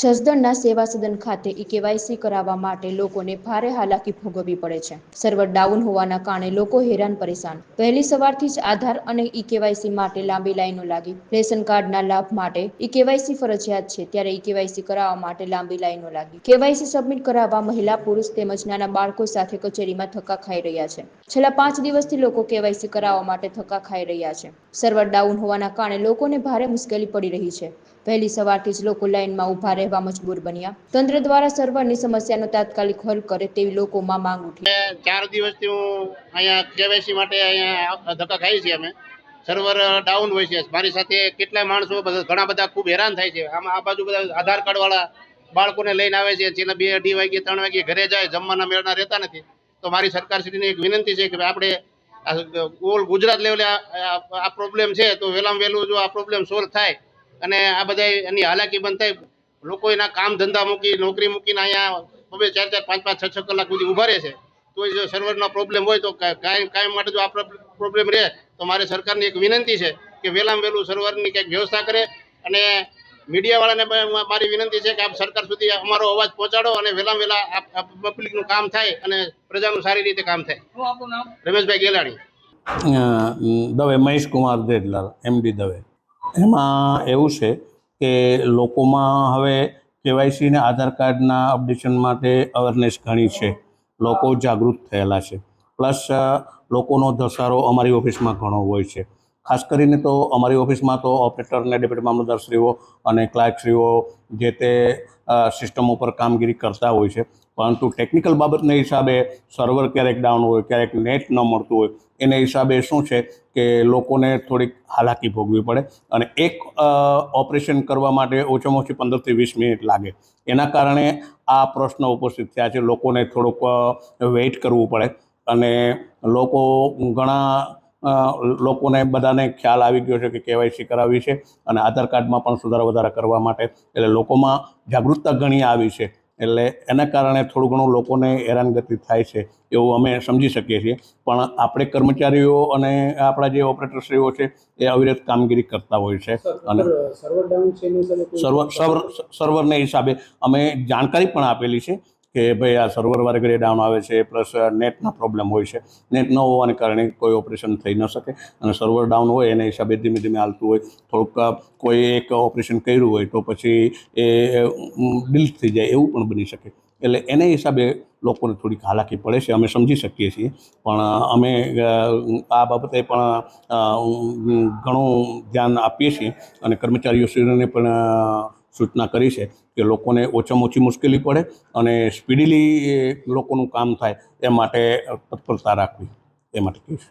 જસદણના સેવા સદન ખાતે ઈ કેવાયસી કરાવવા માટે લોકોને ભારે હાલાકી ભોગવવી પડે છે. સર્વર ડાઉન હોવાના કારણે લોકો હેરાન પરેશાન. વહેલી સવારથી જ આધાર અને ઈ કેવાયસી માટે લાંબી લાઈનો લાગી. રેશન કાર્ડના લાભ માટે ઈ કેવાયસી ફરજિયાત છે, ત્યારે ઈ કેવાયસી કરાવવા માટે લાંબી લાઈનો લાગી. કેવાયસી સબમિટ કરાવવા મહિલા, પુરુષ તેમજ નાના બાળકો સાથે કચેરીમાં ધક્કા ખાઈ રહ્યા છે. છેલ્લા પાંચ દિવસથી લોકો કેવાયસી કરાવવા માટે ધક્કા ખાઈ રહ્યા છે. સર્વર ડાઉન હોવાના કારણે લોકોને ભારે મુશ્કેલી પડી રહી છે. વહેલી સવારથી જ લોકો લાઇનમાં ઊભા રહેવા મજબૂર બન્યા. તંત્ર દ્વારા સર્વરની સમસ્યાનો તાત્કાલિક હલ કરે તેવી લોકોમાં માંગ ઉઠી. ચાર દિવસથી હું અહીંયા કેવાયસી માટે અહીંયા ધક્કા ખાઈ છીએ અમે. સર્વર ડાઉન હોય છે. મારી સાથે કેટલાય માણસો ઘણા બધા ખૂબ હેરાન થાય છે. આમ આ બાજુ બધા આધાર કાર્ડ વાળા બાળકોને લઈને આવે છે. જેને બે અઢી વાગે, ત્રણ વાગે ઘરે જાય, જમવાના મેળના રહેતા નથી. તો મારી સરકાર સરકારશ્રીની એક વિનંતી છે કે આપણે ઓલ ગુજરાત લેવલે આ પ્રોબ્લેમ છે. તો વહેલામાં વહેલું જો આ પ્રોબ્લેમ સોલ્વ થાય અને આ બધા એની હાલાકી બંધ થાય. લોકો એના કામ ધંધા મૂકી નોકરી મૂકીને અહીંયા બબે ચાર ચાર પાંચ પાંચ છ છ કલાક સુધી ઊભા રહે છે. તો જો સર્વરનો પ્રોબ્લેમ હોય તો કાયમ કાયમ માટે જો આ પ્રોબ્લેમ રહે તો મારે સરકારની એક વિનંતી છે કે વહેલામાં વહેલું સર્વરની કંઈક વ્યવસ્થા કરે અને મીડિયાવાળાને પણ મારી વિનંતી છે કે આપ સરકાર સુધી અમારો અવાજ પહોંચાડો અને વહેલામાં વહેલા પબ્લિકનું કામ થાય અને પ્રજાનું સારી રીતે કામ થાય. રમેશભાઈ ગેલાણી. દવે મહેશ કુમાર દેદલાલ એમડી દવે. એમાં એવું છે કે લોકોમાં હવે કેવાયસી ને આધાર કાર્ડના અપડેશન માટે અવેરનેસ ઘણી છે. લોકો જાગૃત થયેલા છે. પ્લસ લોકોનો ધસારો અમારી ઓફિસમાં ઘણો હોય છે. ખાસ કરીને તો અમારી ઓફિસમાં તો ઓપરેટર ને ડેપ્યુટી મામલતદારશ્રીઓ અને ક્લાર્કશ્રીઓ જે તે સિસ્ટમ ઉપર કામગીરી કરતા હોય છે. પરંતુ ટેકનિકલ બાબતના હિસાબે સર્વર ક્યારેક ડાઉન હોય, ક્યારેક નેટ ન મળતું હોય, એને હિસાબે શું છે કે લોકોને થોડીક હાલાકી ભોગવી પડે અને એક ઓપરેશન કરવા માટે ઓછામાં ઓછી પંદરથી વીસ મિનિટ લાગે. એના કારણે આ પ્રશ્ન ઉપસ્થિત થયા છે, લોકોને થોડુંક વેઇટ કરવું પડે અને લોકો ઘણા લોકોને બધાને ખ્યાલ આવી ગયો છે કે કેવાયસી કરાવી છે અને આધાર કાર્ડમાં પણ સુધારા વધારા કરવા માટે. એટલે લોકોમાં જાગૃતતા ઘણી આવી છે. એટલે એના કારણે થોડું ઘણું લોકોને હેરાનગતિ થાય છે એવું અમે સમજી શકીએ છીએ. પણ આપણે કર્મચારીઓ અને આપણા જે ઓપરેટરશ્રીઓ છે એ અવિરત કામગીરી કરતા હોય છે. અને સર્વર સર્વરને હિસાબે અમે જાણકારી પણ આપેલી છે. કે ભાઈ આ સર્વર વારે ડાઉન આવે છે પ્લસ નેટના પ્રોબ્લેમ હોય છે. નેટ ન હોવાને કારણે કોઈ ઓપરેશન થઈ ન શકે અને સર્વર ડાઉન હોય એના હિસાબે ધીમે ધીમે હાલતું હોય. થોડુંક કોઈ એક ઓપરેશન કર્યું હોય તો પછી એ ડિલીટ થઈ જાય એવું પણ બની શકે. એટલે એને હિસાબે લોકોને થોડીક હાલાકી પડે છે, અમે સમજી શકીએ છીએ. પણ અમે આ બાબતે પણ ઘણું ધ્યાન આપીએ છીએ અને કર્મચારીઓ શ્રીને પણ સૂચના કરી છે કે લોકોને ઓછામાં ઓછી મુશ્કેલી પડે અને સ્પીડીલી લોકોનું કામ થાય એ માટે તત્પરતા રાખવી એ માટે કહીશ